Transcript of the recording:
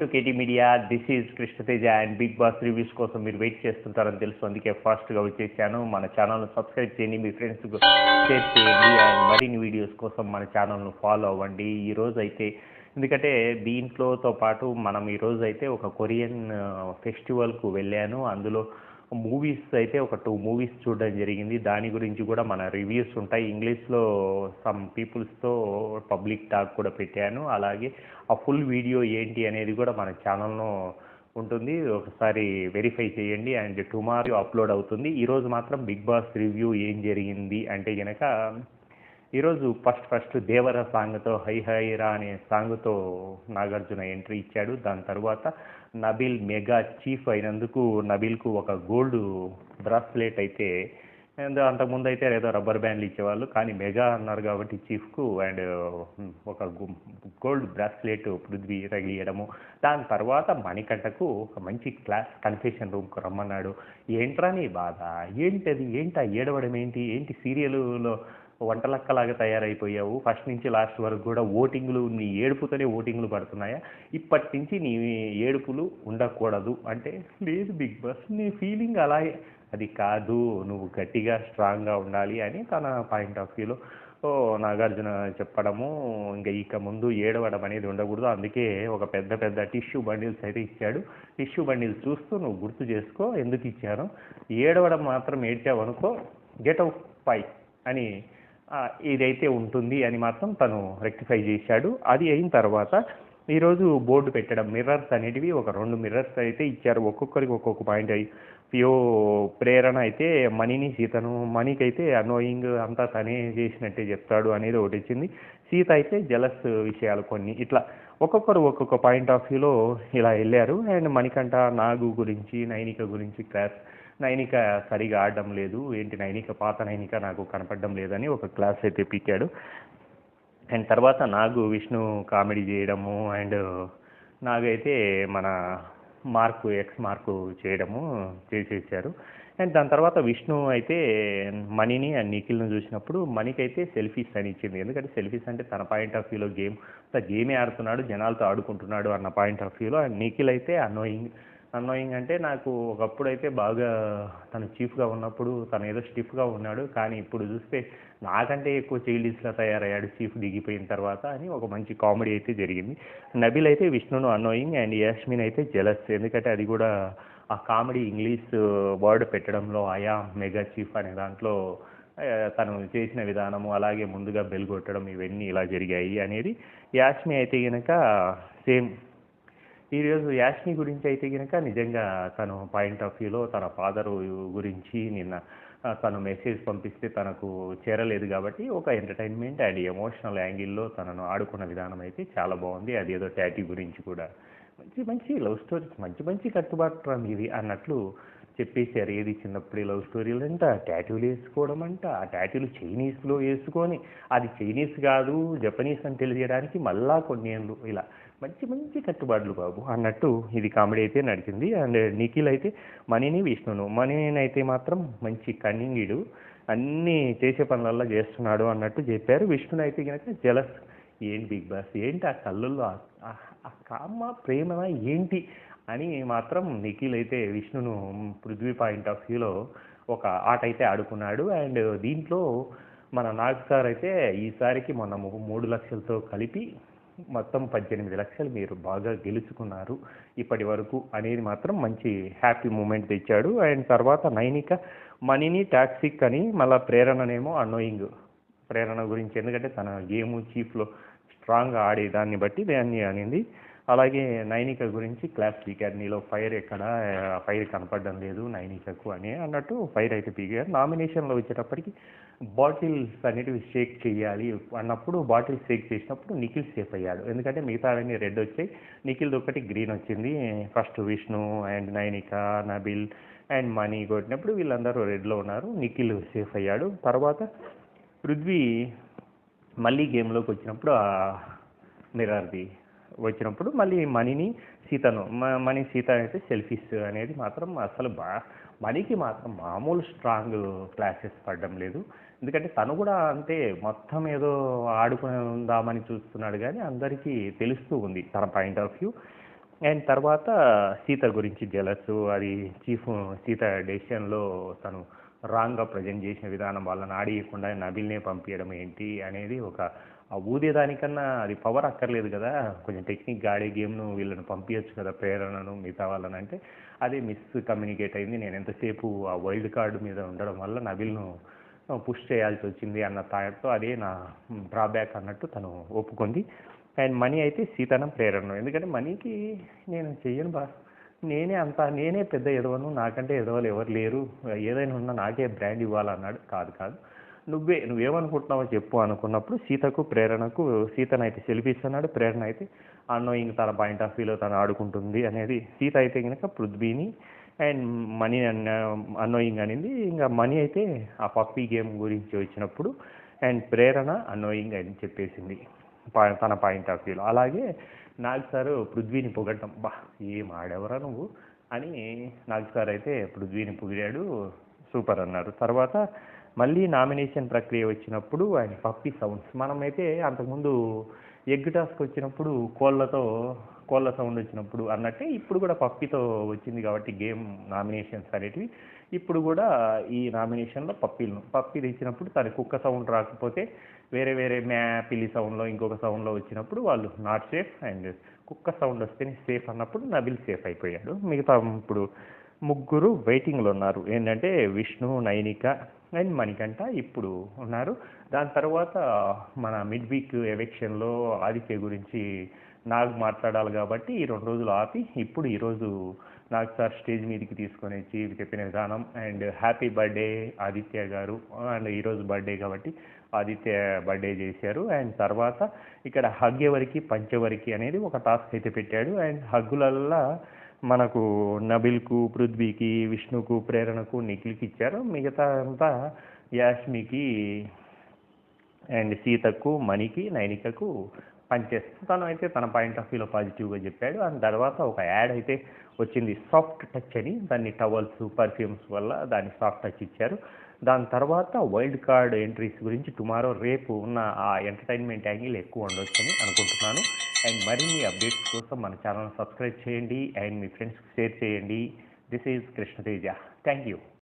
To KT media this is Krishnateja and big boss reviews కోసం మీరు wait చేస్తుంటారని తెలుసు. అందుకే ఫాస్ట్గా వచ్చేసాను మన ఛానల్ను సబ్స్క్రైబ్ చేయండి మీ ఫ్రెండ్స్ షేర్ చేయండి అండ్ మరిన్ని వీడియోస్ కోసం మన ఛానల్ను ఫాలో అవ్వండి. ఈ రోజు అయితే ఎందుకంటే దీంట్లోతో పాటు మనం ఈ రోజు అయితే ఒక కొరియన్ ఫెస్టివల్కు వెళ్ళాను. అందులో మూవీస్ అయితే ఒక టూ మూవీస్ చూడడం జరిగింది. దాని గురించి కూడా మన రివ్యూస్ ఉంటాయి. ఇంగ్లీష్లో సమ్ పీపుల్స్తో పబ్లిక్ టాక్ కూడా పెట్టాను. అలాగే ఆ ఫుల్ వీడియో ఏంటి అనేది కూడా మన ఛానల్లో ఉంటుంది. ఒకసారి వెరిఫై చేయండి అండ్ టుమారో అప్లోడ్ అవుతుంది. ఈరోజు మాత్రం బిగ్ బాస్ రివ్యూ ఏం జరిగింది అంటే కనుక ఈరోజు ఫస్ట్ ఫస్ట్ దేవర సాంగ్తో హై హైరా అనే సాంగ్తో నాగార్జున ఎంట్రీ ఇచ్చాడు. దాని తర్వాత నబిల్ మెగా చీఫ్ అయినందుకు నబిల్కు ఒక గోల్డ్ బ్రాస్లెట్ అయితే అండ్ అంతకుముందు అయితే ఏదో రబ్బర్ బ్యాండ్లు ఇచ్చేవాళ్ళు కానీ మెగా అన్నారు కాబట్టి చీఫ్కు అండ్ ఒక గోల్డ్ బ్రాస్లెట్ పృథ్వీ తగిలియడము. దాని తర్వాత మణికంఠకు ఒక మంచి క్లాస్ కన్ఫెషన్ రూమ్కి రమ్మన్నాడు. ఏంట్రా నీ బాధ? ఏంటది? ఏంటి ఏడవడం ఏంటి? ఏంటి సీరియల్లో వంటలక్కలాగా తయారైపోయావు. ఫస్ట్ నుంచి లాస్ట్ వరకు కూడా ఓటింగ్లు నీ ఏడుపుతోనే ఓటింగ్లు పడుతున్నాయా? ఇప్పటి నుంచి నీ ఏడుపులు ఉండకూడదు. అంటే లేదు బిగ్ బాస్ నీ ఫీలింగ్ అలాగే అది కాదు. నువ్వు గట్టిగా స్ట్రాంగ్గా ఉండాలి అని తన పాయింట్ ఆఫ్ వ్యూలో ఓ నాగార్జున చెప్పడము ఇంకా ఇక ముందు ఏడవడం అనేది ఉండకూడదు. అందుకే ఒక పెద్ద పెద్ద టిష్యూ బండిల్స్ అయితే ఇచ్చాడు. టిష్యూ బండిల్స్ చూస్తూ నువ్వు గుర్తు చేసుకో ఎందుకు ఇచ్చాను? ఏడవడం మాత్రం ఏడ్చావనుకో గెట్ అవుట్ పై అని ఇదైతే ఉంటుంది అని మాత్రం తను రెక్టిఫై చేశాడు. అది అయిన తర్వాత ఈరోజు బోర్డు పెట్టడం మిర్రర్స్ అనేటివి ఒక రెండు మిర్రర్స్ అయితే ఇచ్చారు. ఒక్కొక్కరికి ఒక్కొక్క పాయింట్ అయ్యి పియో ప్రేరణ అయితే మనీని సీతను మనీకి అయితే అనోయింగ్ అంతా తనే చేసినట్టే చెప్తాడు అనేది ఒకటి వచ్చింది సీత అయితే జలస్ విషయాలు కొన్ని. ఇట్లా ఒక్కొక్కరు ఒక్కొక్క పాయింట్ ఆఫ్ వ్యూలో ఇలా వెళ్ళారు. అండ్ మణికంఠ నాగు గురించి నైనిక గురించి క్లాస్ నైనిక సరిగా ఆడడం లేదు. ఏంటి నైనిక? పాత నైనిక నాకు కనపడడం లేదని ఒక క్లాస్ అయితే పీకాడు. అండ్ తర్వాత నాగు విష్ణు కామెడీ చేయడము అండ్ నాగైతే మన మార్కు ఎక్స్ మార్కు చేయడము చేసేసారు అండ్ దాని తర్వాత విష్ణు అయితే మనీని అండ్ నిఖిల్ను చూసినప్పుడు మణికి అయితే సెల్ఫీస్ అని ఇచ్చింది. ఎందుకంటే సెల్ఫీస్ అంటే తన పాయింట్ ఆఫ్ వ్యూలో గేమ్. గేమే ఆడుతున్నాడు జనాలతో ఆడుకుంటున్నాడు అన్న పాయింట్ ఆఫ్ వ్యూలో అండ్ నిఖిల్ అయితే అన్నోయింగ్ అన్నోయింగ్ అంటే నాకు ఒకప్పుడు అయితే బాగా తను చీఫ్గా ఉన్నప్పుడు తను ఏదో స్టిఫ్గా ఉన్నాడు కానీ ఇప్పుడు చూస్తే నాకంటే ఎక్కువ చైల్డిష్లా తయారయ్యాడు చీఫ్ దిగిపోయిన తర్వాత అని ఒక మంచి కామెడీ అయితే జరిగింది. నబిల్ అయితే విష్ణును అన్నోయింగ్ అండ్ యాష్మిన్ అయితే జలస్ ఎందుకంటే అది కూడా ఆ కామెడీ ఇంగ్లీష్ వర్డ్ పెట్టడంలో ఆయా మెగా చీఫ్ అనే దాంట్లో తను చేసిన విధానము అలాగే ముందుగా బెల్ కొట్టడం ఇవన్నీ ఇలా జరిగాయి అనేది. యాష్మి అయితే కనుక సేమ్ ఈరోజు యాష్మి గురించి అయితే కనుక నిజంగా తను పాయింట్ ఆఫ్ వ్యూలో తన ఫాదరు గురించి నిన్న తను మెసేజ్ పంపిస్తే తనకు చేరలేదు కాబట్టి ఒక ఎంటర్టైన్మెంట్ అండ్ ఎమోషనల్ యాంగిల్లో తనను ఆడుకున్న విధానం అయితే చాలా బాగుంది. అది ఏదో టాటీ గురించి కూడా. మంచి మంచి లవ్ స్టోరీస్ మంచి మంచి కట్టుబాటు ఇది అన్నట్లు చెప్పేశారు. ఏది చిన్నప్పుడు లవ్ స్టోరీలు అంట ట్యాటూలు వేసుకోవడం అంట ఆ ట్యాటూలు చైనీస్లో వేసుకొని అది చైనీస్ కాదు జపనీస్ అని తెలియజేయడానికి మళ్ళా కొన్ని ఏళ్ళు ఇలా మంచి మంచి కట్టుబాట్లు బాబు. అన్నట్టు ఇది కామెడీ అయితే నడిచింది. అండ్ నిఖిల్ అయితే మనీని విష్ణును. మనీని అయితే మాత్రం మంచి కన్నింగిడు అన్నీ చేసే పనులల్లో చేస్తున్నాడు అన్నట్టు చెప్పారు. విష్ణుని అయితే కనుక జలస్. ఏంటి బిగ్ బాస్? ఏంటి ఆ కళ్ళల్లో? ఆ- కామ ప్రేమ ఏంటి? అని మాత్రం నిఖిల్ అయితే విష్ణును పృథ్వీ పాయింట్ ఆఫ్ వ్యూలో ఒక ఆట అయితే ఆడుకున్నాడు. అండ్ దీంట్లో మన నాగ్ సార్ అయితే ఈసారికి మొన్న మూడు లక్షలతో కలిపి మొత్తం పద్దెనిమిది లక్షలు మీరు బాగా గెలుచుకున్నారు. ఇప్పటి వరకు అనేది మాత్రం మంచి హ్యాపీ మూమెంట్ తెచ్చాడు. అండ్ తర్వాత నైనిక మనీని టాక్సిక్ అని మళ్ళీ ప్రేరణనేమో అన్నోయింగ్. ప్రేరణ గురించి ఎందుకంటే తన గేమ్ చీఫ్లో స్ట్రాంగ్గా ఆడే దాన్ని బట్టి దాన్ని అనింది. అలాగే నైనిక గురించి క్లాస్ పీకారు. నీలో ఫైర్ ఎక్కడ? ఫైర్ కనపడడం లేదు నైనికకు అని అన్నట్టు ఫైర్ అయితే పీకారు. నామినేషన్లో వచ్చేటప్పటికి బాటిల్స్ అనేటివి షేక్ చేయాలి అన్నప్పుడు బాటిల్స్ షేక్ చేసినప్పుడు నిఖిల్ సేఫ్ అయ్యాడు. ఎందుకంటే మిగతావన్నీ రెడ్ వచ్చాయి. నిఖిల్ ఒకటి గ్రీన్ వచ్చింది. First Vishnu and Nainika Nabeel and money కొట్టినప్పుడు వీళ్ళందరూ రెడ్లో ఉన్నారు. నిఖిల్ సేఫ్ అయ్యాడు. తర్వాత పృథ్వీ మళ్ళీ గేమ్లోకి వచ్చినప్పుడు మిరార్ది వచ్చినప్పుడు మళ్ళీ మనీని సీతను మ- మనీ సీత అయితే సెల్ఫీస్ అనేది మాత్రం అసలు బా మనీకి మాత్రం మామూలు స్ట్రాంగ్ క్లాసెస్ పడడం లేదు. ఎందుకంటే తను కూడా అంతే మొత్తం ఏదో ఆడుకుందామని చూస్తున్నాడు కానీ అందరికీ తెలుస్తూ ఉంది తన పాయింట్ ఆఫ్ వ్యూ. అండ్ తర్వాత సీత గురించి జలస్ అది చీఫ్ సీత డెసిషన్లో తను రాంగ్గా ప్రజెంట్ చేసిన విధానం వాళ్ళని ఆడియకుండా నబిల్నే పంపించడం ఏంటి అనేది ఒక ఆ ఊదేదానికన్నా అది పవర్ అక్కర్లేదు కదా. కొంచెం టెక్నిక్ ఆడే గేమ్ను వీళ్ళని పంపించచ్చు కదా ప్రేరణను మిగతా వాళ్ళని అంటే. అదే మిస్ కమ్యూనికేట్ అయింది. నేను ఎంతసేపు ఆ వైల్డ్ కార్డు మీద ఉండడం వల్ల నబిల్ను పుష్ చేయాల్సి వచ్చింది అన్న థాట్తో అదే నా డ్రాబ్యాక్ అన్నట్టు తను ఒప్పుకుంది. అండ్ మనీ అయితే సీతనం ప్రేరణ ఎందుకంటే మనీకి నేను చెయ్యను బా నేనే అంత నేనే పెద్ద ఎదవను. నాకంటే ఎదవలు ఎవరు లేరు. ఏదైనా ఉన్నా నాకే బ్రాండ్ ఇవ్వాలన్నాడు. కాదు కాదు. నువ్వే నువ్వేమనుకుంటున్నావో చెప్పు అనుకున్నప్పుడు సీతకు ప్రేరణకు సీతనైతే అయితే అన్నాడు ప్రేరణ అయితే అన్నోయింగ్ తన పాయింట్ ఆఫ్ వ్యూలో తను ఆడుకుంటుంది అనేది సీత అయితే కనుక పృథ్వీని అండ్ మనీ అన్నోయింగ్ అనేది. ఇంకా మనీ అయితే ఆ పప్పీ గేమ్ గురించి వచ్చినప్పుడు అండ్ ప్రేరణ అన్నోయింగ్ అని చెప్పేసింది తన పాయింట్ ఆఫ్ వ్యూలో అలాగే నాగ్ సార్ పృథ్వీని పొగడ్డం బా ఏం ఆడెవరా నువ్వు? అని నాగ్ సార్ అయితే పృథ్వీని పొగిడాడు సూపర్ అన్నారు. తర్వాత మళ్ళీ నామినేషన్ ప్రక్రియ వచ్చినప్పుడు ఆయన పప్పి సౌండ్స్. మనమైతే అంతకుముందు ఎగ్ టాస్క్ వచ్చినప్పుడు కోళ్ళతో కోళ్ళ సౌండ్ వచ్చినప్పుడు అన్నట్టే ఇప్పుడు కూడా పప్పితో వచ్చింది కాబట్టి గేమ్ నామినేషన్స్ అనేటివి. ఇప్పుడు కూడా ఈ నామినేషన్లో పప్పీలను పప్పి తెచ్చినప్పుడు తన కుక్క సౌండ్ రాకపోతే వేరే వేరే మ్యా పిల్లి సౌండ్లో ఇంకొక సౌండ్లో వచ్చినప్పుడు వాళ్ళు నాట్ సేఫ్ అండ్ కుక్క సౌండ్ వస్తేనే సేఫ్ అన్నప్పుడు నబిల్ సేఫ్ అయిపోయాడు. మిగతా ఇప్పుడు ముగ్గురు వెయిటింగ్లో ఉన్నారు. ఏంటంటే విష్ణు నైనిక అండ్ మణికంఠ ఇప్పుడు ఉన్నారు. దాని తర్వాత మన మిడ్ వీక్ ఎలక్షన్లో ఆదిత్య గురించి నాగ్ మాట్లాడాలి కాబట్టి ఈ రెండు రోజులు ఆపి ఇప్పుడు ఈరోజు నాగ్ సార్ స్టేజ్ మీదకి తీసుకొని వచ్చి చెప్పిన విధానం అండ్ హ్యాపీ బర్త్డే ఆదిత్య గారు. అండ్ ఈరోజు బర్త్డే కాబట్టి ఆదిత్య బర్త్డే చేశారు. అండ్ తర్వాత ఇక్కడ హగ్ ఎవరికి పంచెవరికి అనేది ఒక టాస్క్ అయితే పెట్టాడు. అండ్ హగ్గులల్లా మనకు నబిల్కు పృథ్వీకి విష్ణుకు ప్రేరణకు నిఖిల్కి ఇచ్చారు. మిగతా అంతా యాష్మికి అండ్ సీతకు మణికి నైనికకు పనిచేస్తుంది. తను అయితే తన పాయింట్ ఆఫ్ వ్యూలో పాజిటివ్గా చెప్పాడు. అండ్ తర్వాత ఒక యాడ్ అయితే వచ్చింది సాఫ్ట్ టచ్ అని. దాన్ని టవల్స్ పర్ఫ్యూమ్స్ వల్ల దాన్ని సాఫ్ట్ టచ్ ఇచ్చారు. దాని తర్వాత వైల్డ్ కార్డ్ ఎంట్రీస్ గురించి టుమారో రేపు ఉన్న ఆ ఎంటర్టైన్మెంట్ యాంగిల్ ఎక్కువ ఉండొచ్చని అనుకుంటున్నాను. అండ్ మరిన్ని అప్డేట్స్ కోసం మన ఛానల్ సబ్స్క్రైబ్ చేయండి. అండ్ మీ ఫ్రెండ్స్కి షేర్ చేయండి. This is Krishnateja thank you